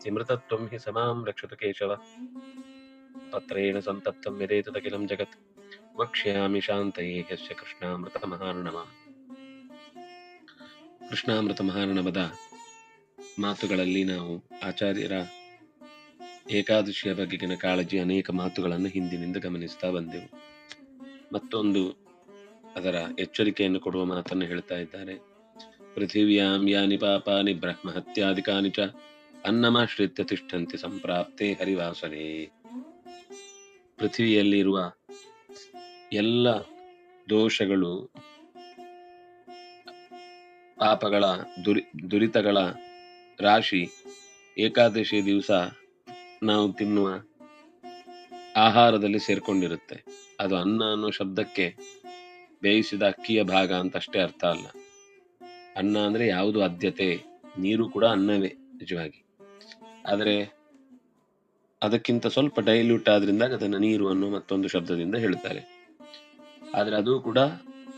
स्मृतत्वं हि समां रक्षतु केशव पत्रेण सन्तप्तं यदेतदखिलं जगत् वक्ष्यामि शान्तये यस्य ಕೃಷ್ಣಾಮೃತಮಹಾರ್ಣವ ಕೃಷ್ಣಾಮೃತ ಮಹಾರ್ಣವದ ಮಾತುಗಳಲ್ಲಿ ನಾವು ಆಚಾರ್ಯರ ಏಕಾದಶಿಯ ಬಗೆಗಿನ ಕಾಳಜಿ ಅನೇಕ ಮಾತುಗಳನ್ನು ಹಿಂದಿನಿಂದ ಗಮನಿಸ್ತಾ ಬಂದೆವು ಮತ್ತೊಂದು ಅದರ ಎಚ್ಚರಿಕೆಯನ್ನು ಕೊಡುವ ಮಾತನ್ನು ಹೇಳ್ತಾ ಇದ್ದಾರೆ ಪೃಥಿವ್ಯಾಂ ಯಾನಿ ಪಾಪಾನಿ ಬ್ರಹ್ಮ ಹತ್ಯಾದಿಕಾನಿ ಚ ಅನ್ನಮಾಶ್ರಿತ್ಯ ತಿಷ್ಠಂತಿ ಸಂಪ್ರಾಪ್ತೆ ಹರಿವಾಸನೆ. ಪೃಥ್ವಿಯಲ್ಲಿರುವ ಎಲ್ಲ ದೋಷಗಳು, ಪಾಪಗಳ ದುರಿ, ದುರಿತಗಳ ರಾಶಿ, ಏಕಾದಶಿ ದಿವಸ ನಾವು ತಿನ್ನುವ ಆಹಾರದಲ್ಲಿ ಸೇರ್ಕೊಂಡಿರುತ್ತೆ. ಅದು ಅನ್ನ ಅನ್ನೋ ಶಬ್ದಕ್ಕೆ ಬೇಯಿಸಿದ ಅಕ್ಕಿಯ ಭಾಗ ಅಂತ ಅಷ್ಟೇ ಅರ್ಥ ಅಲ್ಲ. ಅನ್ನ ಅಂದ್ರೆ ಯಾವುದು ಆದ್ಯತೆ? ನೀರು ಕೂಡ ಅನ್ನವೇ, ನಿಜವಾಗಿ. ಆದರೆ ಅದಕ್ಕಿಂತ ಸ್ವಲ್ಪ ಡೈಲ್ಯೂಟ್ ಆದ್ರಿಂದ ಅದನ್ನು ನೀರು ಅನ್ನೋ ಮತ್ತೊಂದು ಶಬ್ದದಿಂದ ಹೇಳ್ತಾರೆ. ಆದರೆ ಅದು ಕೂಡ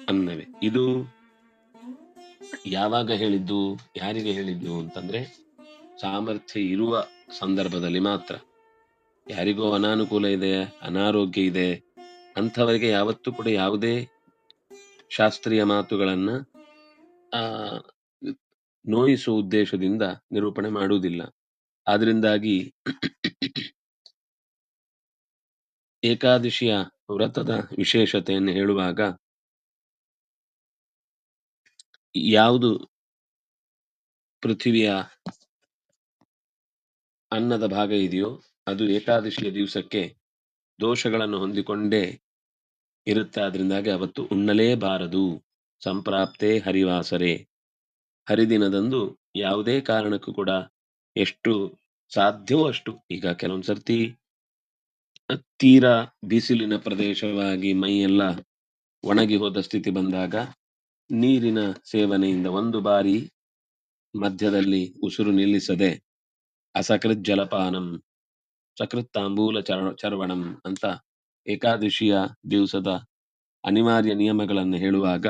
ಅನ್ನವೇ. ಇದು ಯಾವಾಗ ಹೇಳಿದ್ದು, ಯಾರಿಗೆ ಹೇಳಿದ್ದು ಅಂತಂದ್ರೆ ಸಾಮರ್ಥ್ಯ ಇರುವ ಸಂದರ್ಭದಲ್ಲಿ ಮಾತ್ರ. ಯಾರಿಗೋ ಅನಾನುಕೂಲ ಇದೆ, ಅನಾರೋಗ್ಯ ಇದೆ, ಅಂಥವರಿಗೆ ಯಾವತ್ತೂ ಕೂಡ ಯಾವುದೇ ಶಾಸ್ತ್ರೀಯ ಮಾತುಗಳನ್ನ, ಆ ನೋಯಿಸುವ ಉದ್ದೇಶದಿಂದ ನಿರೂಪಣೆ ಮಾಡುವುದಿಲ್ಲ. ಆದ್ರಿಂದಾಗಿ ಏಕಾದಶಿಯ ವ್ರತದ ವಿಶೇಷತೆಯನ್ನು ಹೇಳುವಾಗ ಯಾವುದು ಪೃಥ್ವಿಯ ಅನ್ನದ ಭಾಗ ಇದೆಯೋ ಅದು ಏಕಾದಶಿಯ ದಿವಸಕ್ಕೆ ದೋಷಗಳನ್ನು ಹೊಂದಿಕೊಂಡೇ ಇರುತ್ತೆ. ಆದ್ರಿಂದಾಗಿ ಅವತ್ತು ಉಣ್ಣಲೇಬಾರದು. ಸಂಪ್ರಾಪ್ತೆ ಹರಿವಾಸರೆ. ಹರಿದಿನದಂದು ಯಾವುದೇ ಕಾರಣಕ್ಕೂ ಕೂಡ ಎಷ್ಟು ಸಾಧ್ಯವೋ ಅಷ್ಟು. ಈಗ ಕೆಲವೊಂದು ಸರ್ತಿ ತೀರಾ ಬಿಸಿಲಿನ ಪ್ರದೇಶವಾಗಿ ಮೈಯೆಲ್ಲ ಒಣಗಿ ಹೋದ ಸ್ಥಿತಿ ಬಂದಾಗ ನೀರಿನ ಸೇವನೆಯಿಂದ ಒಂದು ಬಾರಿ ಮಧ್ಯದಲ್ಲಿ ಉಸಿರು ನಿಲ್ಲಿಸದೆ ಅಸಕೃತ್ ಜಲಪಾನಂ, ಸಕೃತ್ ತಾಂಬೂಲ ಚರ, ಚರ್ವಣಂ ಅಂತ ಏಕಾದಶಿಯ ದಿವಸದ ಅನಿವಾರ್ಯ ನಿಯಮಗಳನ್ನು ಹೇಳುವಾಗ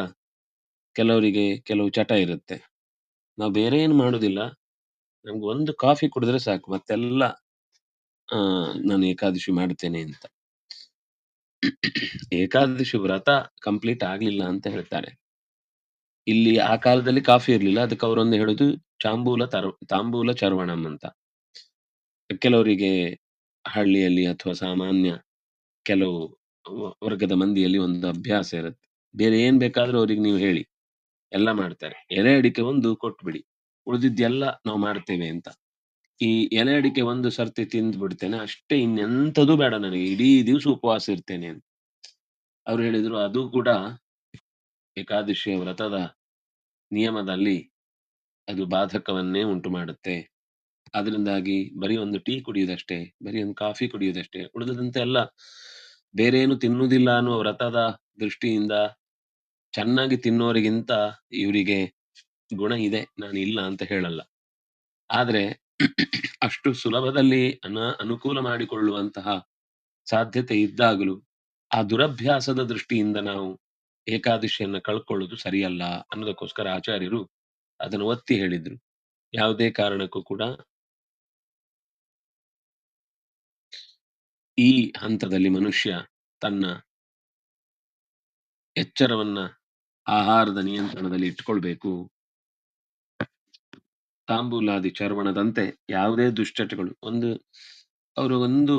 ಕೆಲವರಿಗೆ ಕೆಲವು ಚಟ ಇರುತ್ತೆ. ನಾವು ಬೇರೆ ಏನು ಮಾಡುದಿಲ್ಲ. ನಮ್ಗೆ ಒಂದು ಕಾಫಿ ಕುಡಿದ್ರೆ ಸಾಕು, ಮತ್ತೆಲ್ಲ, ಆ, ನಾನು ಏಕಾದಶಿ ಮಾಡ್ತೇನೆ ಅಂತ. ಏಕಾದಶಿ ವ್ರತ ಕಂಪ್ಲೀಟ್ ಆಗ್ಲಿಲ್ಲ ಅಂತ ಹೇಳ್ತಾರೆ. ಇಲ್ಲಿ ಆ ಕಾಲದಲ್ಲಿ ಕಾಫಿ ಇರ್ಲಿಲ್ಲ, ಅದಕ್ಕೆ ಅವರೊಂದು ಹೇಳುದು ಚಾಂಬೂಲ ತರ, ತಾಂಬೂಲ ಚರ್ವಣಂ ಅಂತ. ಕೆಲವರಿಗೆ ಹಳ್ಳಿಯಲ್ಲಿ ಅಥವಾ ಸಾಮಾನ್ಯ ಕೆಲವು ವರ್ಗದ ಮಂದಿಯಲ್ಲಿ ಒಂದು ಅಭ್ಯಾಸ ಇರುತ್ತೆ. ಬೇರೆ ಏನ್ ಬೇಕಾದ್ರೂ ಅವ್ರಿಗೆ ನೀವು ಹೇಳಿ. ಎಲ್ಲ ಮಾಡ್ತಾರೆ. ಎಲೆ ಅಡಿಕೆ ಒಂದು ಕೊಟ್ಬಿಡಿ. ಉಳಿದಿದ್ದೆಲ್ಲ ನಾವು ಮಾಡ್ತೇವೆ ಅಂತ. ಈ ಎಲೆ ಅಡಿಕೆ ಒಂದು ಸರ್ತಿ ತಿಂದು ಬಿಡ್ತೇನೆ, ಅಷ್ಟೇ ಇನ್ನೆಂಥದ್ದು ಬೇಡ ನನಗೆ. ಇಡೀ ದಿವಸ ಉಪವಾಸ ಇರ್ತೇನೆ ಅಂತ. ಅವ್ರು ಹೇಳಿದ್ರು, ಅದು ಕೂಡ ಏಕಾದಶಿಯ ವ್ರತದ ನಿಯಮದಲ್ಲಿ ಅದು ಬಾಧಕವನ್ನೇ ಉಂಟು ಮಾಡುತ್ತೆ. ಅದರಿಂದಾಗಿ ಬರೀ ಒಂದು ಟೀ ಕುಡಿಯುವುದಷ್ಟೇ, ಬರೀ ಒಂದು ಕಾಫಿ ಕುಡಿಯುವುದಷ್ಟೇ. ಉಳಿದಂತೆ ಎಲ್ಲ ಬೇರೆ ಏನು ತಿನ್ನುವುದಿಲ್ಲ ಅನ್ನುವ ವ್ರತದ ದೃಷ್ಟಿಯಿಂದ ಚೆನ್ನಾಗಿ ತಿನ್ನೋರಿಗಿಂತ ಇವರಿಗೆ ಗುಣ ಇದೆ, ನಾನು ಇಲ್ಲ ಅಂತ ಹೇಳಲ್ಲ. ಆದ್ರೆ ಅಷ್ಟು ಸುಲಭದಲ್ಲಿ ಅನ ಅನುಕೂಲ ಮಾಡಿಕೊಳ್ಳುವಂತಹ ಸಾಧ್ಯತೆ ಇದ್ದಾಗಲೂ ಆ ದುರಭ್ಯಾಸದ ದೃಷ್ಟಿಯಿಂದ ನಾವು ಏಕಾದಶಿಯನ್ನ ಕಳ್ಕೊಳ್ಳೋದು ಸರಿಯಲ್ಲ ಅನ್ನೋದಕ್ಕೋಸ್ಕರ ಆಚಾರ್ಯರು ಅದನ್ನು ಒತ್ತಿ ಹೇಳಿದ್ರು. ಯಾವುದೇ ಕಾರಣಕ್ಕೂ ಕೂಡ ಈ ಹಂತದಲ್ಲಿ ಮನುಷ್ಯ ತನ್ನ ಎಚ್ಚರವನ್ನ ಆಹಾರದ ನಿಯಂತ್ರಣದಲ್ಲಿ ಇಟ್ಕೊಳ್ಬೇಕು. ತಾಂಬೂಲಾದಿ ಚರ್ವಣದಂತೆ ಯಾವುದೇ ದುಶ್ಚಟಗಳು, ಒಂದು ಅವರು ಒಂದು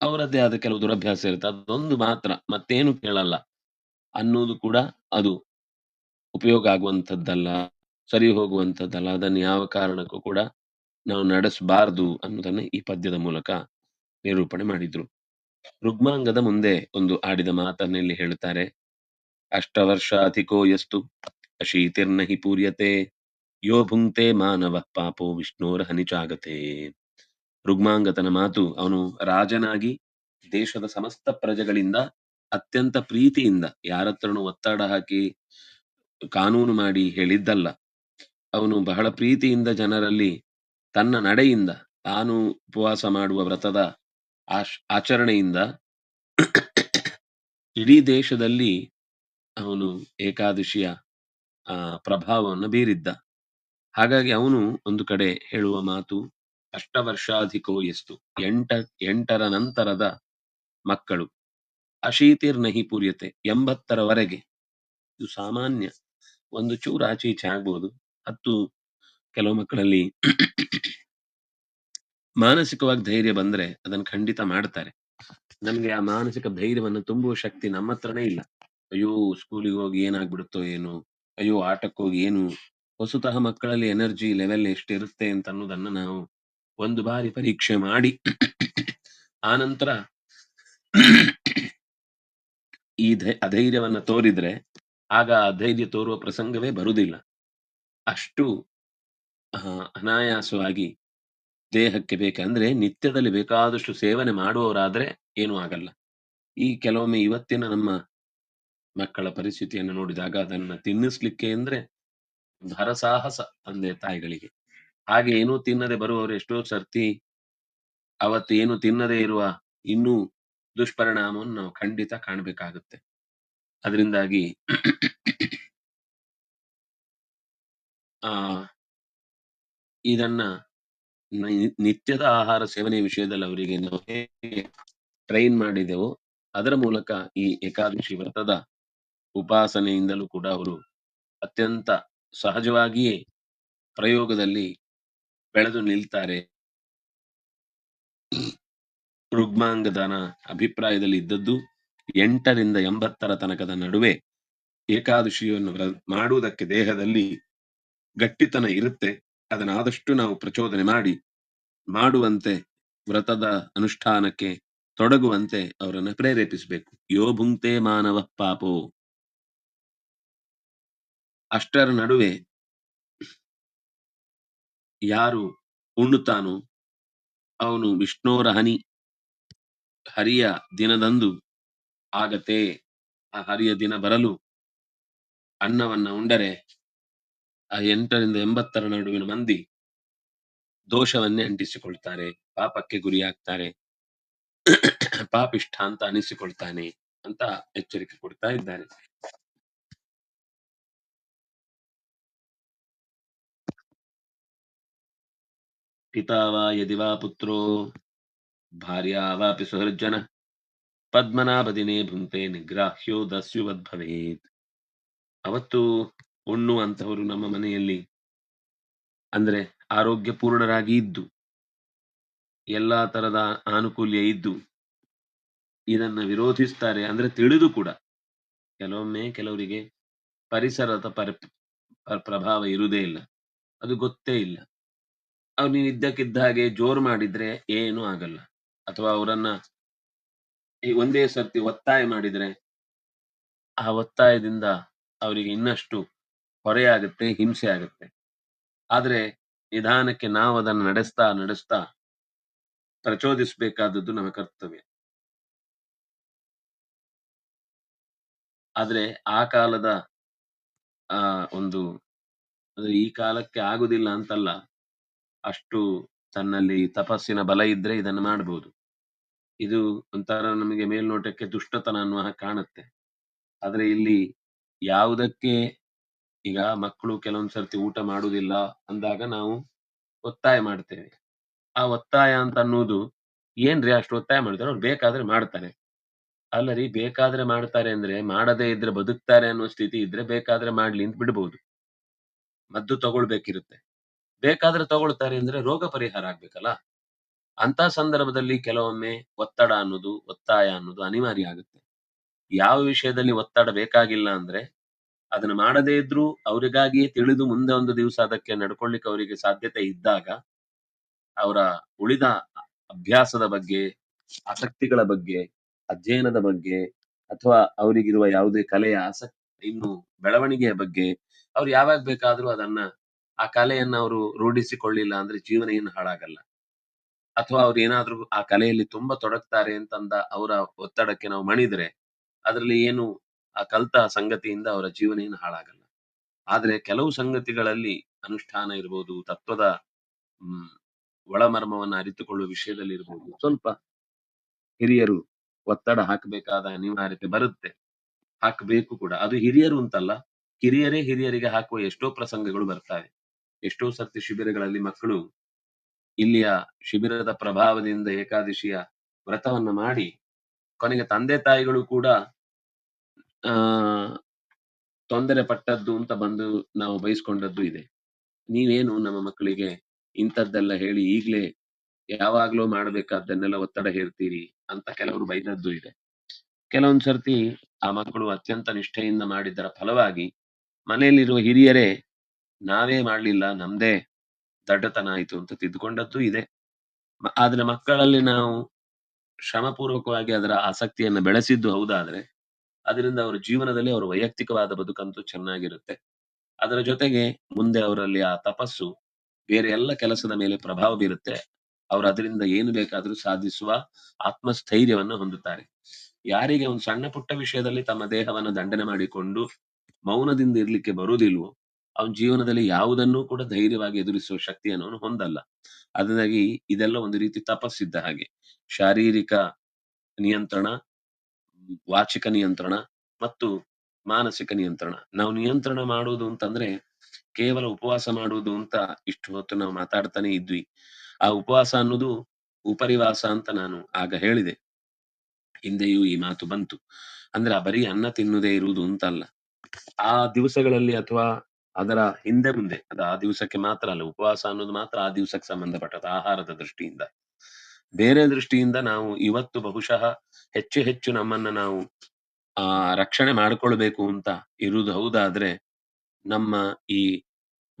ಅವರದ್ದೇ ಆದ ಕೆಲವು ದುರಭ್ಯಾಸ ಇರುತ್ತೆ. ಅದೊಂದು ಮಾತ್ರ, ಮತ್ತೇನು ಕೇಳಲ್ಲ. ಅನ್ನೋದು ಕೂಡ ಅದು ಉಪಯೋಗ ಆಗುವಂಥದ್ದಲ್ಲ, ಸರಿ ಹೋಗುವಂಥದ್ದಲ್ಲ, ಅದನ್ನು ಯಾವ ಕಾರಣಕ್ಕೂ ಕೂಡ ನಾವು ನಡೆಸಬಾರದು ಅನ್ನೋದನ್ನ ಈ ಪದ್ಯದ ಮೂಲಕ ನಿರೂಪಣೆ ಮಾಡಿದ್ರು. ರುಗ್ಮಾಂಗದ ಮುಂದೆ ಒಂದು ಆಡಿದ ಮಾತನ್ನ ಇಲ್ಲಿ ಹೇಳುತ್ತಾರೆ ಅಷ್ಟವರ್ಷ ಅಧಿಕೋ ಅಶೀತಿರ್ನ ಹಿ ಪೂರ್ಯತೆ ಯೋ ಭುಂಕ್ತೆ ಮಾನವ ಪಾಪೋ ವಿಷ್ಣೋರ ಹನಿಚಾಗತೆ. ರುಗ್ಮಾಂಗತನ ಮಾತು, ಅವನು ರಾಜನಾಗಿ ದೇಶದ ಸಮಸ್ತ ಪ್ರಜೆಗಳಿಂದ, ಅತ್ಯಂತ ಪ್ರೀತಿಯಿಂದ, ಯಾರತ್ರನು ಒತ್ತಡ ಹಾಕಿ ಕಾನೂನು ಮಾಡಿ ಹೇಳಿದ್ದಲ್ಲ. ಅವನು ಬಹಳ ಪ್ರೀತಿಯಿಂದ ಜನರಲ್ಲಿ ತನ್ನ ನಡೆಯಿಂದ, ತಾನು ಉಪವಾಸ ಮಾಡುವ ವ್ರತದ ಆಶ್, ಆಚರಣೆಯಿಂದ ಇಡೀ ದೇಶದಲ್ಲಿ ಅವನು ಏಕಾದಶಿಯ, ಆ, ಪ್ರಭಾವವನ್ನು ಬೀರಿದ್ದ. ಹಾಗಾಗಿ ಅವನು ಒಂದು ಕಡೆ ಹೇಳುವ ಮಾತು, ಅಷ್ಟವರ್ಷಾಧಿಕೋ ಎಸ್ತು. ಎಂಟ, ಎಂಟರ ನಂತರದ ಮಕ್ಕಳು. ಅಶೀತಿರ್ನಹಿ ಪೂರ್ಯತೆ. ಎಂಬತ್ತರವರೆಗೆ ಇದು ಸಾಮಾನ್ಯ ಒಂದು ಚೂರು ಆಚೆ ಈಚೆ ಆಗ್ಬೋದು. ಹತ್ತು ಕೆಲವು ಮಕ್ಕಳಲ್ಲಿ ಮಾನಸಿಕವಾಗಿ ಧೈರ್ಯ ಬಂದ್ರೆ ಅದನ್ನು ಖಂಡಿತ ಮಾಡ್ತಾರೆ. ನಮ್ಗೆ ಆ ಮಾನಸಿಕ ಧೈರ್ಯವನ್ನು ತುಂಬುವ ಶಕ್ತಿ ನಮ್ಮ ಹತ್ರನೇ ಇಲ್ಲ. ಅಯ್ಯೋ, ಸ್ಕೂಲಿಗೆ ಹೋಗಿ ಏನಾಗ್ಬಿಡುತ್ತೋ ಏನು. ಅಯ್ಯೋ ಆಟಕ್ಕೆ ಹೋಗಿ ಏನು ಹೊಸತಃ ಮಕ್ಕಳಲ್ಲಿ ಎನರ್ಜಿ ಲೆವೆಲ್ ಎಷ್ಟಿರುತ್ತೆ ಅಂತ ಅನ್ನೋದನ್ನ ನಾವು ಒಂದು ಬಾರಿ ಪರೀಕ್ಷೆ ಮಾಡಿ ಆನಂತರ ಈ ಅಧೈರ್ಯವನ್ನ ತೋರಿದ್ರೆ ಆಗ ಆ ಧೈರ್ಯ ತೋರುವ ಪ್ರಸಂಗವೇ ಬರುವುದಿಲ್ಲ. ಅಷ್ಟು ಅನಾಯಾಸವಾಗಿ ದೇಹಕ್ಕೆ ಬೇಕಂದ್ರೆ ನಿತ್ಯದಲ್ಲಿ ಬೇಕಾದಷ್ಟು ಸೇವನೆ ಮಾಡುವವರಾದ್ರೆ ಏನೂ ಆಗಲ್ಲ. ಈ ಕೆಲವೊಮ್ಮೆ ಇವತ್ತಿನ ನಮ್ಮ ಮಕ್ಕಳ ಪರಿಸ್ಥಿತಿಯನ್ನು ನೋಡಿದಾಗ ಅದನ್ನ ತಿನ್ನಿಸ್ಲಿಕ್ಕೆ ಅಂದ್ರೆ ಹರಸಾಹಸ ತಂದೆ ತಾಯಿಗಳಿಗೆ. ಹಾಗೆ ಏನೂ ತಿನ್ನದೆ ಬರುವವರು ಎಷ್ಟೋ ಸರ್ತಿ ಅವತ್ತು ಏನು ತಿನ್ನದೇ ಇರುವ ಇನ್ನೂ ದುಷ್ಪರಿಣಾಮವನ್ನು ನಾವು ಖಂಡಿತ ಕಾಣಬೇಕಾಗುತ್ತೆ. ಅದರಿಂದಾಗಿ ಆ, ಇದನ್ನ ನಿತ್ಯದ ಆಹಾರ ಸೇವನೆ ವಿಷಯದಲ್ಲಿ ಅವರಿಗೆ ನಾವು ಟ್ರೈನ್ ಮಾಡಿದೆವು ಅದರ ಮೂಲಕ ಈ ಏಕಾದಶಿ ವ್ರತದ ಉಪಾಸನೆಯಿಂದಲೂ ಕೂಡ ಅವರು ಅತ್ಯಂತ ಸಹಜವಾಗಿಯೇ ಪ್ರಯೋಗದಲ್ಲಿ ಬೆಳೆದು ನಿಲ್ತಾರೆ. ರುಗ್ಮಾಂಗದನ ಅಭಿಪ್ರಾಯದಲ್ಲಿ ಇದ್ದದ್ದು ಎಂಟರಿಂದ ಎಂಬತ್ತರ ತನಕದ ನಡುವೆ ಏಕಾದಶಿಯನ್ನು ಮಾಡುವುದಕ್ಕೆ ದೇಹದಲ್ಲಿ ಗಟ್ಟಿತನ ಇರುತ್ತೆ. ಅದನ್ನಾದಷ್ಟು ನಾವು ಪ್ರಚೋದನೆ ಮಾಡಿ ಮಾಡುವಂತೆ ವ್ರತದ ಅನುಷ್ಠಾನಕ್ಕೆ ತೊಡಗುವಂತೆ ಅವರನ್ನು ಪ್ರೇರೇಪಿಸಬೇಕು. ಯೋ ಭುಂಕ್ತೆ ಮಾನವ ಪಾಪೋ. ಅಷ್ಟರ ನಡುವೆ ಯಾರು ಉಣ್ಣುತ್ತಾನೋ ಅವನು ವಿಷ್ಣುವರ ಹನಿ ಹರಿಯ ದಿನದಂದು ಆಗತೆ ಆ ಹರಿಯ ದಿನ ಬರಲು ಅನ್ನವನ್ನ ಉಂಡರೆ ಆ ಎಂಟರಿಂದ ಎಂಬತ್ತರ ನಡುವಿನ ಮಂದಿ ದೋಷವನ್ನೇ ಅಂಟಿಸಿಕೊಳ್ತಾರೆ. ಪಾಪಕ್ಕೆ ಗುರಿಯಾಗ್ತಾರೆ. ಪಾಪಿಷ್ಠ ಅಂತ ಅನಿಸಿಕೊಳ್ತಾನೆ ಅಂತ ಎಚ್ಚರಿಕೆ ಕೊಡ್ತಾ ಇದ್ದಾರೆ. ಪಿತಾ ವಾ ಯದಿ ವಾ ಪುತ್ರೋ, ಭಾರ್ಯಾ ವಾಪಿ ಸುಹೃಜ್ಜನ, ಪದ್ಮನಾಭದಿನೇ ಭುಂಕ್ತೆ ನಿಗ್ರಾಹ್ಯೋ ದಸ್ಯುವದ್ ಭವೇತ್ ಅವತ್ತು ಉಣ್ಣುವಂಥವರು ನಮ್ಮ ಮನೆಯಲ್ಲಿ ಅಂದ್ರೆ ಆರೋಗ್ಯ ಪೂರ್ಣರಾಗಿ ಇದ್ದು, ಎಲ್ಲಾ ತರದ ಆನುಕೂಲ್ಯ ಇದ್ದು, ಇದನ್ನ ವಿರೋಧಿಸ್ತಾರೆ ಅಂದ್ರೆ ತಿಳಿದು ಕೂಡ ಕೆಲವೊಮ್ಮೆ ಕೆಲವರಿಗೆ ಪರಿಸರದ ಪರ, ಪ್ರಭಾವ ಇರುವುದೇ ಇಲ್ಲ. ಅದು ಗೊತ್ತೇ ಇಲ್ಲ. ಅವ್ರು ನೀವು ಇದ್ದಕ್ಕಿದ್ದ ಹಾಗೆ ಜೋರು ಮಾಡಿದ್ರೆ ಏನು ಆಗಲ್ಲ. ಅಥವಾ ಅವರನ್ನ ಈ ಒಂದೇ ಸರ್ತಿ ಒತ್ತಾಯ ಮಾಡಿದ್ರೆ ಆ ಒತ್ತಾಯದಿಂದ ಅವರಿಗೆ ಇನ್ನಷ್ಟು ಹೊರೆಯಾಗುತ್ತೆ ಹಿಂಸೆ ಆಗುತ್ತೆ. ಆದ್ರೆ ನಿಧಾನಕ್ಕೆ ನಾವು ಅದನ್ನು ನಡೆಸ್ತಾ ನಡೆಸ್ತಾ ಪ್ರಚೋದಿಸಬೇಕಾದದ್ದು ನಮ್ಮ ಕರ್ತವ್ಯ. ಆದ್ರೆ ಆ ಕಾಲದ, ಆ, ಒಂದು, ಅಂದ್ರೆ ಈ ಕಾಲಕ್ಕೆ ಆಗುದಿಲ್ಲ ಅಂತಲ್ಲ ಅಷ್ಟು ತನ್ನಲ್ಲಿ ತಪಸ್ಸಿನ ಬಲ ಇದ್ರೆ ಇದನ್ನು ಮಾಡಬಹುದು ಇದು ಒಂಥರ ನಮಗೆ ಮೇಲ್ನೋಟಕ್ಕೆ ದುಷ್ಟತನ ಅನ್ನುವ ಕಾಣುತ್ತೆ. ಆದ್ರೆ ಇಲ್ಲಿ ಯಾವುದಕ್ಕೆ ಈಗ ಮಕ್ಕಳು ಕೆಲವೊಂದ್ ಸರ್ತಿ ಊಟ ಮಾಡುವುದಿಲ್ಲ ಅಂದಾಗ ನಾವು ಒತ್ತಾಯ ಮಾಡ್ತೇವೆ. ಆ ಒತ್ತಾಯ ಅಂತ ಅನ್ನೋದು ಏನ್ರಿ ಅಷ್ಟು ಒತ್ತಾಯ ಮಾಡ್ತಾರೆ? ಅವ್ರು ಬೇಕಾದ್ರೆ ಮಾಡ್ತಾರೆ. ಅಲ್ಲ ರೀ ಬೇಕಾದ್ರೆ ಮಾಡ್ತಾರೆ ಅಂದ್ರೆ ಮಾಡದೇ ಇದ್ರೆ ಬದುಕ್ತಾರೆ ಅನ್ನೋ ಸ್ಥಿತಿ ಇದ್ರೆ ಬೇಕಾದ್ರೆ ಮಾಡ್ಲಿ ಅಂತ ಬಿಡ್ಬೋದು. ಮದ್ದು ತಗೊಳ್ಬೇಕಿರುತ್ತೆ. ಬೇಕಾದ್ರೆ ತಗೊಳ್ತಾರೆ ಅಂದ್ರೆ ರೋಗ ಪರಿಹಾರ ಆಗ್ಬೇಕಲ್ಲ? ಅಂತ ಸಂದರ್ಭದಲ್ಲಿ ಕೆಲವೊಮ್ಮೆ ಒತ್ತಡ ಅನ್ನೋದು, ಒತ್ತಾಯ ಅನ್ನೋದು ಅನಿವಾರ್ಯ ಆಗುತ್ತೆ. ಯಾವ ವಿಷಯದಲ್ಲಿ ಒತ್ತಡ ಬೇಕಾಗಿಲ್ಲ ಅಂದ್ರೆ ಅದನ್ನ ಮಾಡದೇ ಇದ್ರೂ ಅವರಿಗಾಗಿಯೇ ತಿಳಿದು ಮುಂದೆ ಒಂದು ದಿವಸ ಅದಕ್ಕೆ ನಡ್ಕೊಳ್ಳಿಕ್ಕೆ ಅವರಿಗೆ ಸಾಧ್ಯತೆ ಇದ್ದಾಗ ಅವರ ಉಳಿದ ಅಭ್ಯಾಸದ ಬಗ್ಗೆ, ಆಸಕ್ತಿಗಳ ಬಗ್ಗೆ, ಅಧ್ಯಯನದ ಬಗ್ಗೆ ಅಥವಾ ಅವರಿಗಿರುವ ಯಾವುದೇ ಕಲೆಯ ಆಸಕ್ತಿ, ಇನ್ನು ಬೆಳವಣಿಗೆಯ ಬಗ್ಗೆ ಅವ್ರು ಯಾವಾಗ ಬೇಕಾದ್ರೂ ಅದನ್ನ ಆ ಕಲೆಯನ್ನ ಅವರು ರೂಢಿಸಿಕೊಳ್ಳಿಲ್ಲ ಅಂದ್ರೆ ಜೀವನ ಏನು ಹಾಳಾಗಲ್ಲ. ಅಥವಾ ಅವ್ರು ಏನಾದ್ರು ಆ ಕಲೆಯಲ್ಲಿ ತುಂಬಾ ತೊಡಗ್ತಾರೆ ಅಂತಂದ ಅವರ ಒತ್ತಡಕ್ಕೆ ನಾವು ಮಣಿದ್ರೆ ಅದರಲ್ಲಿ ಏನು ಆ ಕಲ್ತ ಸಂಗತಿಯಿಂದ ಅವರ ಜೀವನ ಏನು ಹಾಳಾಗಲ್ಲ. ಆದ್ರೆ ಕೆಲವು ಸಂಗತಿಗಳಲ್ಲಿ ಅನುಷ್ಠಾನ ಇರ್ಬೋದು, ತತ್ವದ, ಹ್ಮ್, ಒಳಮರ್ಮವನ್ನ ಅರಿತುಕೊಳ್ಳುವ ವಿಷಯದಲ್ಲಿ ಇರ್ಬೋದು. ಸ್ವಲ್ಪ ಹಿರಿಯರು ಒತ್ತಡ ಹಾಕಬೇಕಾದ ಅನಿವಾರ್ಯತೆ ಬರುತ್ತೆ. ಹಾಕಬೇಕು ಕೂಡ. ಅದು ಹಿರಿಯರು ಅಂತಲ್ಲ, ಕಿರಿಯರೇ ಹಿರಿಯರಿಗೆ ಹಾಕುವ ಎಷ್ಟೋ ಪ್ರಸಂಗಗಳು ಬರ್ತವೆ. ಎಷ್ಟೋ ಸರ್ತಿ ಶಿಬಿರಗಳಲ್ಲಿ ಮಕ್ಕಳು ಇಲ್ಲಿಯ ಶಿಬಿರದ ಪ್ರಭಾವದಿಂದ ಏಕಾದಶಿಯ ವ್ರತವನ್ನ ಮಾಡಿ, ಕೊನೆಗೆ ತಂದೆ ತಾಯಿಗಳು ಕೂಡ, ಆ, ತೊಂದರೆ ಪಟ್ಟದ್ದು ಅಂತ ಬಂದು ನಾವು ಬಯಸ್ಕೊಂಡದ್ದು ಇದೆ. ನೀವೇನು ನಮ್ಮ ಮಕ್ಕಳಿಗೆ ಇಂಥದ್ದೆಲ್ಲ ಹೇಳಿ ಈಗ್ಲೇ ಯಾವಾಗ್ಲೂ ಮಾಡ್ಬೇಕಾದ್ದನ್ನೆಲ್ಲ ಒತ್ತಡ ಹೇರ್ತೀರಿ ಅಂತ ಕೆಲವರು ಬೈದದ್ದು ಇದೆ. ಕೆಲವೊಂದ್ ಸರ್ತಿ ಆ ಮಕ್ಕಳು ಅತ್ಯಂತ ನಿಷ್ಠೆಯಿಂದ ಮಾಡಿದ್ದರ ಫಲವಾಗಿ ಮನೆಯಲ್ಲಿರುವ ಹಿರಿಯರೇ ನಾವೇ ಮಾಡ್ಲಿಲ್ಲ, ನಮ್ದೇ ದಡ್ಡತನ ಆಯ್ತು ಅಂತ ತಿದ್ದುಕೊಂಡದ್ದು ಇದೆ. ಆದ್ರೆ ಮಕ್ಕಳಲ್ಲಿ ನಾವು ಶ್ರಮಪೂರ್ವಕವಾಗಿ ಅದರ ಆಸಕ್ತಿಯನ್ನು ಬೆಳೆಸಿದ್ದು ಹೌದಾದ್ರೆ, ಅದರಿಂದ ಅವರ ಜೀವನದಲ್ಲಿ ಅವರ ವೈಯಕ್ತಿಕವಾದ ಬದುಕಂತೂ ಚೆನ್ನಾಗಿರುತ್ತೆ. ಅದರ ಜೊತೆಗೆ ಮುಂದೆ ಅವರಲ್ಲಿ ಆ ತಪಸ್ಸು ಬೇರೆ ಎಲ್ಲ ಕೆಲಸದ ಮೇಲೆ ಪ್ರಭಾವ ಬೀರುತ್ತೆ. ಅವರು ಅದರಿಂದ ಏನು ಬೇಕಾದರೂ ಸಾಧಿಸುವ ಆತ್ಮಸ್ಥೈರ್ಯವನ್ನು ಹೊಂದುತ್ತಾರೆ. ಯಾರಿಗೆ ಒಂದು ಸಣ್ಣ ಪುಟ್ಟ ವಿಷಯದಲ್ಲಿ ತಮ್ಮ ದೇಹವನ್ನು ದಂಡನೆ ಮಾಡಿಕೊಂಡು ಮೌನದಿಂದ ಇರ್ಲಿಕ್ಕೆ ಬರುವುದಿಲ್ವೋ ಅವನ ಜೀವನದಲ್ಲಿ ಯಾವುದನ್ನು ಕೂಡ ಧೈರ್ಯವಾಗಿ ಎದುರಿಸುವ ಶಕ್ತಿಯನ್ನು ಅವನು ಹೊಂದಲ್ಲ. ಅದನ್ನಾಗಿ ಇದೆಲ್ಲ ಒಂದು ರೀತಿ ತಪಸ್ಸಿದ್ದ ಹಾಗೆ. ಶಾರೀರಿಕ ನಿಯಂತ್ರಣ, ವಾಚಿಕ ನಿಯಂತ್ರಣ ಮತ್ತು ಮಾನಸಿಕ ನಿಯಂತ್ರಣ. ನಾವು ನಿಯಂತ್ರಣ ಮಾಡುವುದು ಅಂತಂದ್ರೆ ಕೇವಲ ಉಪವಾಸ ಮಾಡುವುದು ಅಂತ ಇಷ್ಟು ಹೊತ್ತು ನಾವು ಮಾತಾಡ್ತಾನೆ ಇದ್ವಿ. ಆ ಉಪವಾಸ ಅನ್ನೋದು ಉಪರಿವಾಸ ಅಂತ ನಾನು ಆಗ ಹೇಳಿದೆ. ಹಿಂದೆಯೂ ಈ ಮಾತು ಬಂತು. ಅಂದ್ರೆ ಆ ಬರೀ ಅನ್ನ ತಿನ್ನುದೇ ಇರುವುದು ಅಂತಲ್ಲ. ಆ ದಿವಸಗಳಲ್ಲಿ ಅಥವಾ ಅದರ ಹಿಂದೆ ಮುಂದೆ, ಅದು ಆ ದಿವಸಕ್ಕೆ ಮಾತ್ರ ಅಲ್ಲ, ಉಪವಾಸ ಅನ್ನೋದು ಮಾತ್ರ ಆ ದಿವಸಕ್ಕೆ ಸಂಬಂಧಪಟ್ಟದ ಆಹಾರದ ದೃಷ್ಟಿಯಿಂದ. ಬೇರೆ ದೃಷ್ಟಿಯಿಂದ ನಾವು ಇವತ್ತು ಬಹುಶಃ ಹೆಚ್ಚು ಹೆಚ್ಚು ನಮ್ಮನ್ನ ನಾವು, ಆ, ರಕ್ಷಣೆ ಮಾಡಿಕೊಳ್ಬೇಕು ಅಂತ ಇರುವುದು ಹೌದಾದ್ರೆ, ನಮ್ಮ ಈ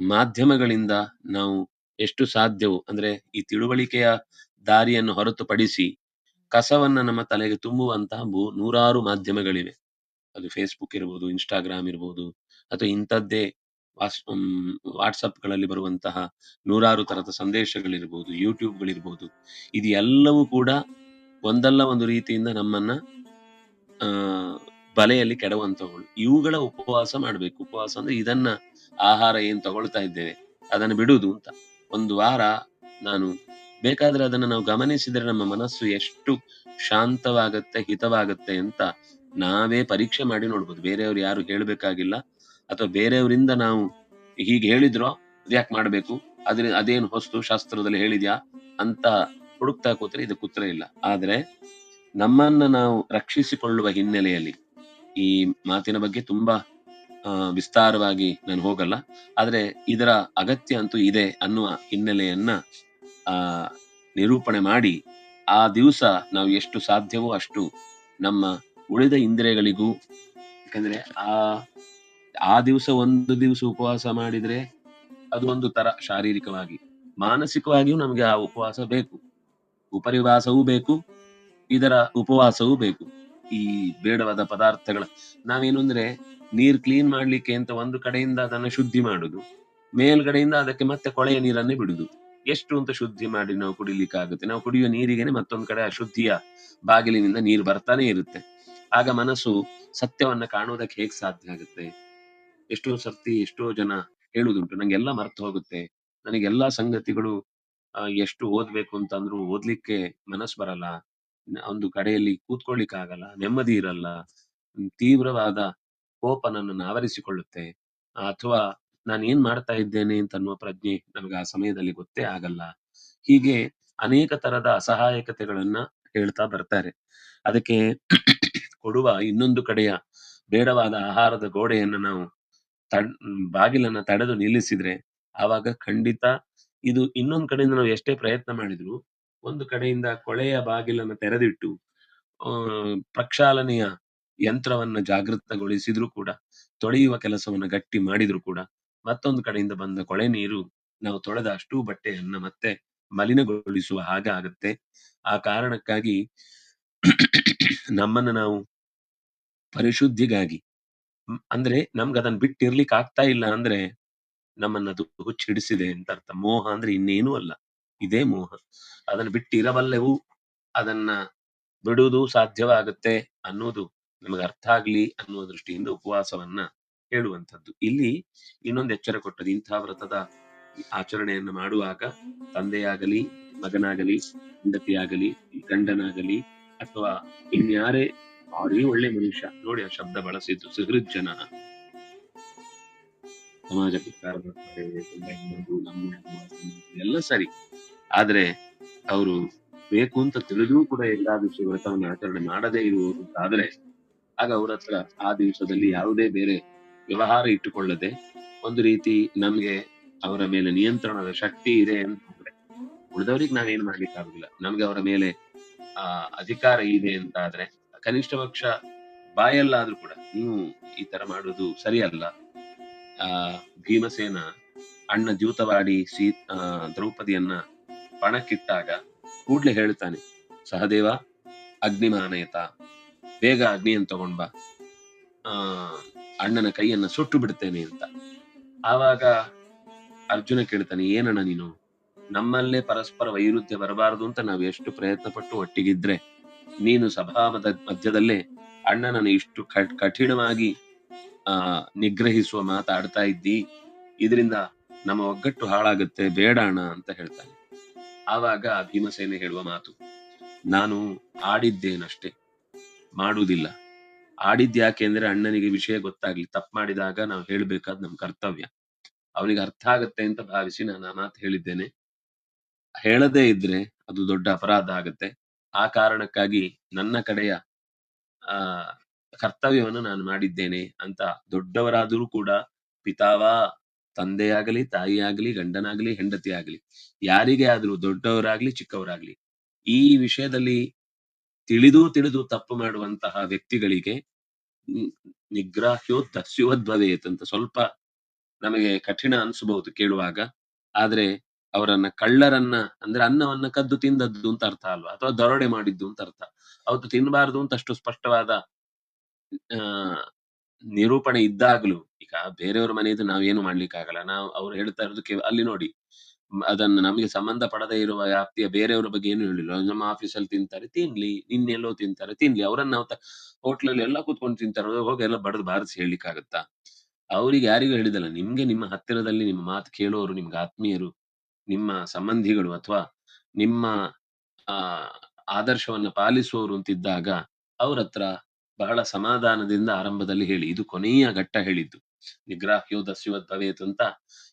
ಮಾಧ್ಯಮಗಳಿಂದ ನಾವು ಎಷ್ಟು ಸಾಧ್ಯವೋ, ಅಂದ್ರೆ ಈ ತಿಳುವಳಿಕೆಯ ದಾರಿಯನ್ನು ಹೊರತುಪಡಿಸಿ ಕಸವನ್ನ ನಮ್ಮ ತಲೆಗೆ ತುಂಬುವಂತಹ ಭೂ ನೂರಾರು ಮಾಧ್ಯಮಗಳಿವೆ. ಅದು ಫೇಸ್ಬುಕ್ ಇರ್ಬೋದು ಇನ್ಸ್ಟಾಗ್ರಾಮ್ ಇರ್ಬೋದು, ಅಥವಾ ಇಂಥದ್ದೇ ವಾಟ್ಸ್ ವಾಟ್ಸಪ್ಗಳಲ್ಲಿ ಬರುವಂತಹ ನೂರಾರು ತರಹದ ಸಂದೇಶಗಳಿರ್ಬೋದು, ಯೂಟ್ಯೂಬ್ಗಳಿರ್ಬೋದು, ಇದು ಎಲ್ಲವೂ ಕೂಡ ಒಂದಲ್ಲ ಒಂದು ರೀತಿಯಿಂದ ನಮ್ಮನ್ನ, ಆ, ಬಲೆಯಲ್ಲಿ ಕೆಡುವಂತವುಗಳು. ಇವುಗಳ ಉಪವಾಸ ಮಾಡಬೇಕು. ಉಪವಾಸ ಅಂದ್ರೆ ಇದನ್ನ ಆಹಾರ ಏನ್ ತಗೊಳ್ತಾ ಇದ್ದೇವೆ, ಅದನ್ನು ಬಿಡುವುದು ಅಂತ. ಒಂದು ವಾರ ನಾನು ಬೇಕಾದ್ರೆ ಅದನ್ನ ನಾವು ಗಮನಿಸಿದ್ರೆ ನಮ್ಮ ಮನಸ್ಸು ಎಷ್ಟು ಶಾಂತವಾಗತ್ತೆ, ಹಿತವಾಗತ್ತೆ ಅಂತ ನಾವೇ ಪರೀಕ್ಷೆ ಮಾಡಿ ನೋಡ್ಬೋದು. ಬೇರೆಯವ್ರು ಯಾರು ಹೇಳ್ಬೇಕಾಗಿಲ್ಲ. ಅಥವಾ ಬೇರೆಯವರಿಂದ ನಾವು ಹೀಗೆ ಹೇಳಿದ್ರೋ ಯಾಕೆ ಮಾಡಬೇಕು? ಅದ್ರ ಅದೇನು ಹೊಸ್ತು ಶಾಸ್ತ್ರದಲ್ಲಿ ಹೇಳಿದ್ಯಾ ಅಂತ ಹುಡುಕ್ತಾ ಕೂತ್ರೆ ಇದು ಉತ್ತರ ಇಲ್ಲ. ಆದ್ರೆ ನಮ್ಮನ್ನ ನಾವು ರಕ್ಷಿಸಿಕೊಳ್ಳುವ ಹಿನ್ನೆಲೆಯಲ್ಲಿ ಈ ಮಾತಿನ ಬಗ್ಗೆ ತುಂಬಾ ವಿಸ್ತಾರವಾಗಿ ನಾನು ಹೋಗಲ್ಲ. ಆದ್ರೆ ಇದರ ಅಗತ್ಯ ಅಂತೂ ಇದೆ ಅನ್ನುವ ಹಿನ್ನೆಲೆಯನ್ನ, ಆ, ನಿರೂಪಣೆ ಮಾಡಿ ಆ ದಿವಸ ನಾವು ಎಷ್ಟು ಸಾಧ್ಯವೋ ಅಷ್ಟು ನಮ್ಮ ಉಳಿದ ಇಂದ್ರಿಯಗಳಿಗೂ, ಯಾಕಂದ್ರೆ ಆ ಆ ದಿವಸ ಒಂದು ದಿವಸ ಉಪವಾಸ ಮಾಡಿದ್ರೆ ಅದು ಒಂದು ತರ ಶಾರೀರಿಕವಾಗಿ. ಮಾನಸಿಕವಾಗಿಯೂ ನಮಗೆ ಆ ಉಪವಾಸ ಬೇಕು. ಉಪರಿವಾಸವೂ ಬೇಕು. ಇದರ ಉಪವಾಸವೂ ಬೇಕು. ಈ ಬೇಡವಾದ ಪದಾರ್ಥಗಳ ನಾವೇನು ಅಂದ್ರೆ ನೀರ್ ಕ್ಲೀನ್ ಮಾಡ್ಲಿಕ್ಕೆ ಅಂತ ಒಂದು ಕಡೆಯಿಂದ ಅದನ್ನ ಶುದ್ಧಿ ಮಾಡುದು. ಮೇಲ್ಗಡೆಯಿಂದ ಅದಕ್ಕೆ ಮತ್ತೆ ಕೊಳೆಯ ನೀರನ್ನೇ ಬಿಡುದು. ಎಷ್ಟು ಅಂತ ಶುದ್ಧಿ ಮಾಡಿ ನಾವು ಕುಡಿಲಿಕ್ಕೆ ಆಗುತ್ತೆ ನಾವು ಕುಡಿಯುವ ನೀರಿಗೆನೆ ಮತ್ತೊಂದು ಕಡೆ ಅಶುದ್ಧಿಯ ಬಾಗಿಲಿನಿಂದ ನೀರು ಬರ್ತಾನೆ ಇರುತ್ತೆ. ಆಗ ಮನಸ್ಸು ಸತ್ಯವನ್ನ ಕಾಣುವುದಕ್ಕೆ ಹೇಗೆ ಸಾಧ್ಯ ಆಗುತ್ತೆ? ಎಷ್ಟೋ ಸರ್ತಿ ಎಷ್ಟೋ ಜನ ಹೇಳುದುಂಟು, ನಂಗೆಲ್ಲ ಮರ್ತು ಹೋಗುತ್ತೆ. ನನಗೆಲ್ಲ ಸಂಗತಿಗಳು ಎಷ್ಟು ಓದ್ಬೇಕು ಅಂತಂದ್ರೂ ಓದ್ಲಿಕ್ಕೆ ಮನಸ್ಸು ಬರಲ್ಲ. ಒಂದು ಕಡೆಯಲ್ಲಿ ಕೂತ್ಕೊಳ್ಳಿಕ್ಕೆ ಆಗಲ್ಲ ನೆಮ್ಮದಿ ಇರಲ್ಲ. ತೀವ್ರವಾದ ಕೋಪ ನನ್ನನ್ನು ಆವರಿಸಿಕೊಳ್ಳುತ್ತೆ. ಅಥವಾ ನಾನು ಏನ್ ಮಾಡ್ತಾ ಇದ್ದೇನೆ ಅಂತ ಅನ್ನುವ ಪ್ರಜ್ಞೆ ನಮಗೆ ಆ ಸಮಯದಲ್ಲಿ ಗೊತ್ತೇ ಆಗಲ್ಲ. ಹೀಗೆ ಅನೇಕ ತರದ ಅಸಹಾಯಕತೆಗಳನ್ನ ಹೇಳ್ತಾ ಬರ್ತಾರೆ. ಅದಕ್ಕೆ ಕೊಡುವ ಇನ್ನೊಂದು ಕಡೆಯ ಬೇಡವಾದ ಆಹಾರದ ಗೋಡೆಯನ್ನು ನಾವು ತಡ್ ಬಾಗಿಲನ್ನ ತಡೆದು ನಿಲ್ಲಿಸಿದ್ರೆ ಆವಾಗ ಖಂಡಿತ ಇದು ಇನ್ನೊಂದು ಕಡೆಯಿಂದ ನಾವು ಎಷ್ಟೇ ಪ್ರಯತ್ನ ಮಾಡಿದ್ರು ಒಂದು ಕಡೆಯಿಂದ ಕೊಳೆಯ ಬಾಗಿಲನ್ನು ತೆರೆದಿಟ್ಟು ಆ, ಪ್ರಕ್ಷಾಲನೆಯ ಯಂತ್ರವನ್ನ ಜಾಗೃತಗೊಳಿಸಿದ್ರು ಕೂಡ ತೊಳೆಯುವ ಕೆಲಸವನ್ನ ಗಟ್ಟಿ ಮಾಡಿದ್ರು ಕೂಡ ಮತ್ತೊಂದು ಕಡೆಯಿಂದ ಬಂದ ಕೊಳೆ ನೀರು ನಾವು ತೊಳೆದ ಅಷ್ಟೂ ಬಟ್ಟೆಯನ್ನ ಮತ್ತೆ ಮಲಿನಗೊಳಿಸುವ ಹಾಗೆ ಆಗುತ್ತೆ. ಆ ಕಾರಣಕ್ಕಾಗಿ ನಮ್ಮನ್ನ ನಾವು ಪರಿಶುದ್ಧಿಗಾಗಿ ಅಂದ್ರೆ ನಮ್ಗೆ ಅದನ್ನ ಬಿಟ್ಟಿರ್ಲಿಕ್ಕೆ ಆಗ್ತಾ ಇಲ್ಲ ಅಂದ್ರೆ ನಮ್ಮನ್ನ ಅದು ಹುಚ್ಚಿಡಿಸಿದೆ ಅಂತ ಅರ್ಥ. ಮೋಹ ಅಂದ್ರೆ ಇನ್ನೇನು ಅಲ್ಲ. ಇದೇ ಮೋಹ. ಅದನ್ನ ಬಿಟ್ಟು ಇರಬಲ್ಲೆವು ಅದನ್ನ ಬಿಡುವುದು ಸಾಧ್ಯವಾಗುತ್ತೆ ಅನ್ನೋದು ನಮಗೆ ಅರ್ಥ ಆಗ್ಲಿ ಅನ್ನುವ ದೃಷ್ಟಿಯಿಂದ ಉಪವಾಸವನ್ನ ಹೇಳುವಂಥದ್ದು. ಇಲ್ಲಿ ಇನ್ನೊಂದು ಎಚ್ಚರ ಕೊಟ್ಟದ್ದು ಇಂಥ ವ್ರತದ ಆಚರಣೆಯನ್ನು ಮಾಡುವಾಗ ತಂದೆಯಾಗಲಿ, ಮಗನಾಗಲಿ, ಹೆಂಡತಿಯಾಗಲಿ, ಗಂಡನಾಗಲಿ ಅಥವಾ ಇನ್ಯಾರೇ ಭಾರಿ ಒಳ್ಳೆ ಮನುಷ್ಯ. ನೋಡಿ ಆ ಶಬ್ದ ಬಳಸಿದ್ದು ಸುಹೃಜ್ಜನ ಸಮಾಜಕ್ಕೆ ನಮ್ಮ ಎಲ್ಲ ಸರಿ. ಆದ್ರೆ ಅವರು ಬೇಕು ಅಂತ ತಿಳಿದೂ ಕೂಡ ಏಕಾದಶಿ ವ್ರತವನ್ನು ಆಚರಣೆ ಮಾಡದೇ ಇರುವುದು ಆದ್ರೆ, ಆಗ ಅವ್ರ ಹತ್ರ ಆ ದಿವಸದಲ್ಲಿ ಯಾವುದೇ ಬೇರೆ ವ್ಯವಹಾರ ಇಟ್ಟುಕೊಳ್ಳದೆ ಒಂದು ರೀತಿ ನಮ್ಗೆ ಅವರ ಮೇಲೆ ನಿಯಂತ್ರಣದ ಶಕ್ತಿ ಇದೆ ಅಂತಂದ್ರೆ ಉಳಿದವ್ರಿಗೆ ನಾವೇನ್ ಮಾಡ್ಲಿಕ್ಕೆ ಆಗುದಿಲ್ಲ ನಮ್ಗೆ ಅವರ ಮೇಲೆ, ಆ, ಅಧಿಕಾರ ಇದೆ ಅಂತ ಆದ್ರೆ ಕನಿಷ್ಠ ಪಕ್ಷ ಬಾಯಲ್ಲಾದ್ರೂ ಕೂಡ ನೀವು ಈ ತರ ಮಾಡುವುದು ಸರಿಯಲ್ಲ. ಆ, ಭೀಮಸೇನ ಅಣ್ಣ ದ್ಯೂತವಾಡಿ ಸೀ ದ್ರೌಪದಿಯನ್ನ ಪಣಕ್ಕಿಟ್ಟಾಗ ಕೂಡ್ಲೆ ಹೇಳ್ತಾನೆ ಸಹದೇವ ಅಗ್ನಿಮಾನಯತ ಬೇಗ ಅಗ್ನಿಯನ್ನು ತಗೊಂಡ್ ಬಾ. ಆ, ಅಣ್ಣನ ಕೈಯನ್ನ ಸುಟ್ಟು ಬಿಡ್ತೇನೆ ಅಂತ. ಆವಾಗ ಅರ್ಜುನ ಕೇಳ್ತಾನೆ, ಏನಣ್ಣ ನೀನು? ನಮ್ಮಲ್ಲೇ ಪರಸ್ಪರ ವೈರುಧ್ಯ ಬರಬಾರದು ಅಂತ ನಾವು ಎಷ್ಟು ಪ್ರಯತ್ನ ಪಟ್ಟು ಒಟ್ಟಿಗಿದ್ರೆ ನೀನು ಸಭಾಮದ ಮಧ್ಯದಲ್ಲೇ ಅಣ್ಣನನ್ನು ಇಷ್ಟು ಕಠ್- ಕಠಿಣವಾಗಿ, ಆ, ನಿಗ್ರಹಿಸುವ ಮಾತಾಡ್ತಾ ಇದ್ದಿ. ಇದರಿಂದ ನಮ್ಮ ಒಗ್ಗಟ್ಟು ಹಾಳಾಗುತ್ತೆ, ಬೇಡ ಅಣ್ಣ ಅಂತ ಹೇಳ್ತಾನೆ. ಆವಾಗ ಭೀಮಸೇನೆ ಹೇಳುವ ಮಾತು, ನಾನು ಆಡಿದ್ದೇನಷ್ಟೇ, ಮಾಡುವುದಿಲ್ಲ. ಆಡಿದ್ಯಾಕೆ ಅಂದ್ರೆ ಅಣ್ಣನಿಗೆ ವಿಷಯ ಗೊತ್ತಾಗ್ಲಿ, ತಪ್ಪು ಮಾಡಿದಾಗ ನಾವು ಹೇಳ್ಬೇಕಾದ್ ನಮ್ ಕರ್ತವ್ಯ. ಅವನಿಗೆ ಅರ್ಥ ಆಗತ್ತೆ ಅಂತ ಭಾವಿಸಿ ನಾನು ಆ ಮಾತು ಹೇಳಿದ್ದೇನೆ. ಹೇಳದೇ ಇದ್ರೆ ಅದು ದೊಡ್ಡ ಅಪರಾಧ ಆಗತ್ತೆ. ಆ ಕಾರಣಕ್ಕಾಗಿ ನನ್ನ ಕಡೆಯ, ಆ, ಕರ್ತವ್ಯವನ್ನು ನಾನು ಮಾಡಿದ್ದೇನೆ ಅಂತ ದೊಡ್ಡವರಾದರೂ ಕೂಡ ಪಿತಾವ, ತಂದೆಯಾಗಲಿ, ತಾಯಿಯಾಗಲಿ, ಗಂಡನಾಗಲಿ ಹೆಂಡತಿ ಆಗಲಿ ಯಾರಿಗೇ ಆದ್ರೂ ದೊಡ್ಡವರಾಗ್ಲಿ, ಚಿಕ್ಕವರಾಗ್ಲಿ, ಈ ವಿಷಯದಲ್ಲಿ ತಿಳಿದು ತಿಳಿದು ತಪ್ಪು ಮಾಡುವಂತಹ ವ್ಯಕ್ತಿಗಳಿಗೆ ನಿಗ್ರಾಹ್ಯೋ ತಸ್ಯುವದ್ಭವೇತ್ ಅಂತ ಸ್ವಲ್ಪ ನಮಗೆ ಕಠಿಣ ಅನ್ಸಬಹುದು ಕೇಳುವಾಗ. ಆದ್ರೆ ಅವರನ್ನ ಕಳ್ಳರನ್ನ, ಅಂದ್ರೆ ಅನ್ನವನ್ನ ಕದ್ದು ತಿಂದದ್ದು ಅಂತ ಅರ್ಥ ಅಲ್ವಾ? ಅಥವಾ ದರೋಡೆ ಮಾಡಿದ್ದು ಅಂತ ಅರ್ಥ. ಅವತ್ತು ತಿನ್ನಬಾರದು ಅಂತ ಅಷ್ಟು ಸ್ಪಷ್ಟವಾದ ನಿರೂಪಣೆ ಇದ್ದಾಗಲೂ ಈಗ ಬೇರೆಯವ್ರ ಮನೆಯದು ನಾವೇನು ಮಾಡ್ಲಿಕ್ಕೆ ಆಗಲ್ಲ ನಾವು ಅವ್ರು ಹೇಳ್ತಾ ಇರೋದು ಅಲ್ಲಿ ನೋಡಿ. ಅದನ್ನ ನಮಗೆ ಸಂಬಂಧ ಪಡದೇ ಇರುವ ವ್ಯಾಪ್ತಿಯ ಬೇರೆಯವರ ಬಗ್ಗೆ ಏನು ಹೇಳಿಲ್ಲ. ನಮ್ಮ ಆಫೀಸಲ್ಲಿ ತಿಂತಾರೆ, ತಿನ್ಲಿ, ನಿನ್ನೆಲ್ಲೋ ತಿಂತಾರೆ, ತಿನ್ಲಿ. ಅವರನ್ನ ನಾವು ಹೋಟ್ಲಲ್ಲಿ ಎಲ್ಲ ಕೂತ್ಕೊಂಡು ತಿಂತಾರೆ. ಹೋಗಿ ಎಲ್ಲ ಬಡದು ಬಾರಿಸಿ ಹೇಳಲಿಕ್ಕಾಗತ್ತಾ? ಅವ್ರಿಗೆ ಯಾರಿಗೂ ಹೇಳಿದಲ್ಲ, ನಿಮ್ಗೆ ನಿಮ್ಮ ಹತ್ತಿರದಲ್ಲಿ ನಿಮ್ಮ ಮಾತು ಕೇಳೋರು, ನಿಮ್ಗೆ ಆತ್ಮೀಯರು ನಿಮ್ಮ ಸಂಬಂಧಿಗಳು ಅಥವಾ ನಿಮ್ಮ, ಆ, ಆದರ್ಶವನ್ನ ಪಾಲಿಸುವವರು ಅಂತಿದ್ದಾಗ ಅವ್ರ ಹತ್ರ ಬಹಳ ಸಮಾಧಾನದಿಂದ ಆರಂಭದಲ್ಲಿ ಹೇಳಿ. ಇದು ಕೊನೆಯ ಘಟ್ಟ ಹೇಳಿದ್ದು. ನಿಗ್ರಹ್ಯೋ ದಸ್ಯುವದ್ ಭವೇತ್ ಅಂತ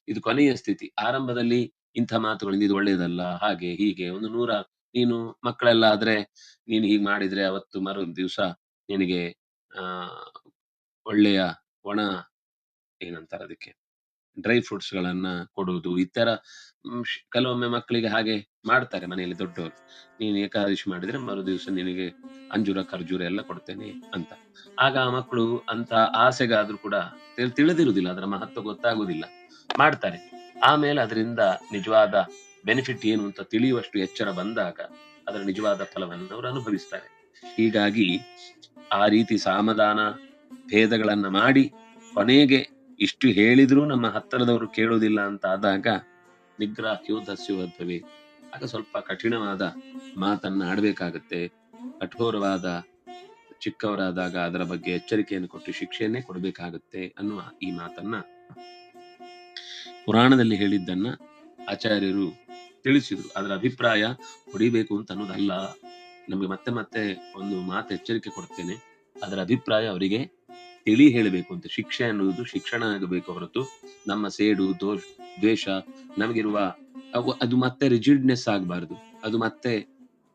ಇದು ಕೊನೆಯ ಸ್ಥಿತಿ. ಆರಂಭದಲ್ಲಿ ಇಂಥ ಮಾತುಗಳಿಂದ ಇದು ಒಳ್ಳೇದಲ್ಲ ಹಾಗೆ, ಹೀಗೆ, ಒಂದು ನೂರ, ನೀನು ಮಕ್ಕಳೆಲ್ಲ ಆದ್ರೆ ನೀನು ಹೀಗೆ ಮಾಡಿದ್ರೆ ಅವತ್ತು ಮರು ದಿವಸ ನಿನಗೆ, ಆ, ಒಳ್ಳೆಯ ಒಣ ಏನಂತಾರೆ ಅದಕ್ಕೆ? ಡ್ರೈ ಫ್ರೂಟ್ಸ್ ಗಳನ್ನ ಕೊಡುವುದು ಇತರ ಕೆಲವೊಮ್ಮೆ ಮಕ್ಕಳಿಗೆ ಹಾಗೆ ಮಾಡ್ತಾರೆ ಮನೆಯಲ್ಲಿ ದೊಡ್ಡವರು. ನೀನು ಏಕಾದಶಿ ಮಾಡಿದ್ರೆ ಮರು ದಿವಸ ನಿನಗೆ ಅಂಜೂರ, ಖರ್ಜೂರ ಎಲ್ಲ ಕೊಡ್ತೇನೆ ಅಂತ. ಆಗ ಆ ಮಕ್ಕಳು ಅಂತ ಆಸೆಗಾದ್ರೂ ಕೂಡ ತಿಳ್- ತಿಳಿದಿರುವುದಿಲ್ಲ, ಅದರ ಮಹತ್ವ ಗೊತ್ತಾಗುವುದಿಲ್ಲ, ಮಾಡ್ತಾರೆ. ಆಮೇಲೆ ಅದರಿಂದ ನಿಜವಾದ ಬೆನಿಫಿಟ್ ಏನು ಅಂತ ತಿಳಿಯುವಷ್ಟು ಎಚ್ಚರ ಬಂದಾಗ ಅದರ ನಿಜವಾದ ಫಲವನ್ನು ಅವರು ಅನುಭವಿಸ್ತಾರೆ. ಹೀಗಾಗಿ ಆ ರೀತಿ ಸಾಮದಾನ ಭೇದಗಳನ್ನ ಮಾಡಿ ಕೊನೆಗೆ ಇಷ್ಟು ಹೇಳಿದ್ರೂ ನಮ್ಮ ಹತ್ತಿರದವರು ಕೇಳೋದಿಲ್ಲ ಅಂತ ಆದಾಗ ನಿಗ್ರಹ್ಯೋ ದಸ್ಯುವದ್ಭವೆ ಆಗ ಸ್ವಲ್ಪ ಕಠಿಣವಾದ ಮಾತನ್ನ ಆಡ್ಬೇಕಾಗತ್ತೆ. ಕಠೋರವಾದ ಚಿಕ್ಕವರಾದಾಗ ಅದರ ಬಗ್ಗೆ ಎಚ್ಚರಿಕೆಯನ್ನು ಕೊಟ್ಟು ಶಿಕ್ಷೆಯನ್ನೇ ಕೊಡಬೇಕಾಗತ್ತೆ ಅನ್ನುವ ಈ ಮಾತನ್ನ ಪುರಾಣದಲ್ಲಿ ಹೇಳಿದ್ದನ್ನ ಆಚಾರ್ಯರು ತಿಳಿಸಿದ್ರು. ಅದರ ಅಭಿಪ್ರಾಯ ಹೊಡಿಬೇಕು ಅಂತ ಅನ್ನೋದಲ್ಲ. ನಮಗೆ ಮತ್ತೆ ಮತ್ತೆ ಒಂದು ಮಾತು ಎಚ್ಚರಿಕೆ ಕೊಡ್ತೇನೆ. ಅದರ ಅಭಿಪ್ರಾಯ ಅವರಿಗೆ ತಿಳಿ ಹೇಳಬೇಕು ಅಂತ, ಶಿಕ್ಷೆ ಅನ್ನುವುದು ಶಿಕ್ಷಣ ಆಗಬೇಕು ಹೊರತು ನಮ್ಮ ಸೇಡು ದೋಷ ದ್ವೇಷ ನಮಗಿರುವ ಅದು ಮತ್ತೆ ರಿಜಿಡ್ನೆಸ್ ಆಗಬಾರ್ದು. ಅದು ಮತ್ತೆ,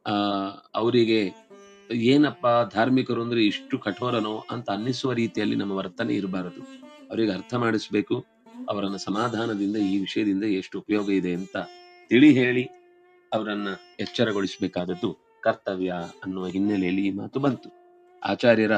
ಆ, ಅವರಿಗೆ ಏನಪ್ಪ ಧಾರ್ಮಿಕರು ಅಂದ್ರೆ ಇಷ್ಟು ಕಠೋರನೋ ಅಂತ ಅನ್ನಿಸುವ ರೀತಿಯಲ್ಲಿ ನಮ್ಮ ವರ್ತನೆ ಇರಬಾರದು. ಅವರಿಗೆ ಅರ್ಥ ಮಾಡಿಸ್ಬೇಕು, ಅವರನ್ನ ಸಮಾಧಾನದಿಂದ ಈ ವಿಷಯದಿಂದ ಎಷ್ಟು ಉಪಯೋಗ ಇದೆ ಅಂತ ತಿಳಿ ಹೇಳಿ ಅವರನ್ನ ಎಚ್ಚರಗೊಳಿಸಬೇಕಾದದ್ದು ಕರ್ತವ್ಯ ಅನ್ನುವ ಹಿನ್ನೆಲೆಯಲ್ಲಿ ಈ ಮಾತು ಬಂತು. ಆಚಾರ್ಯರ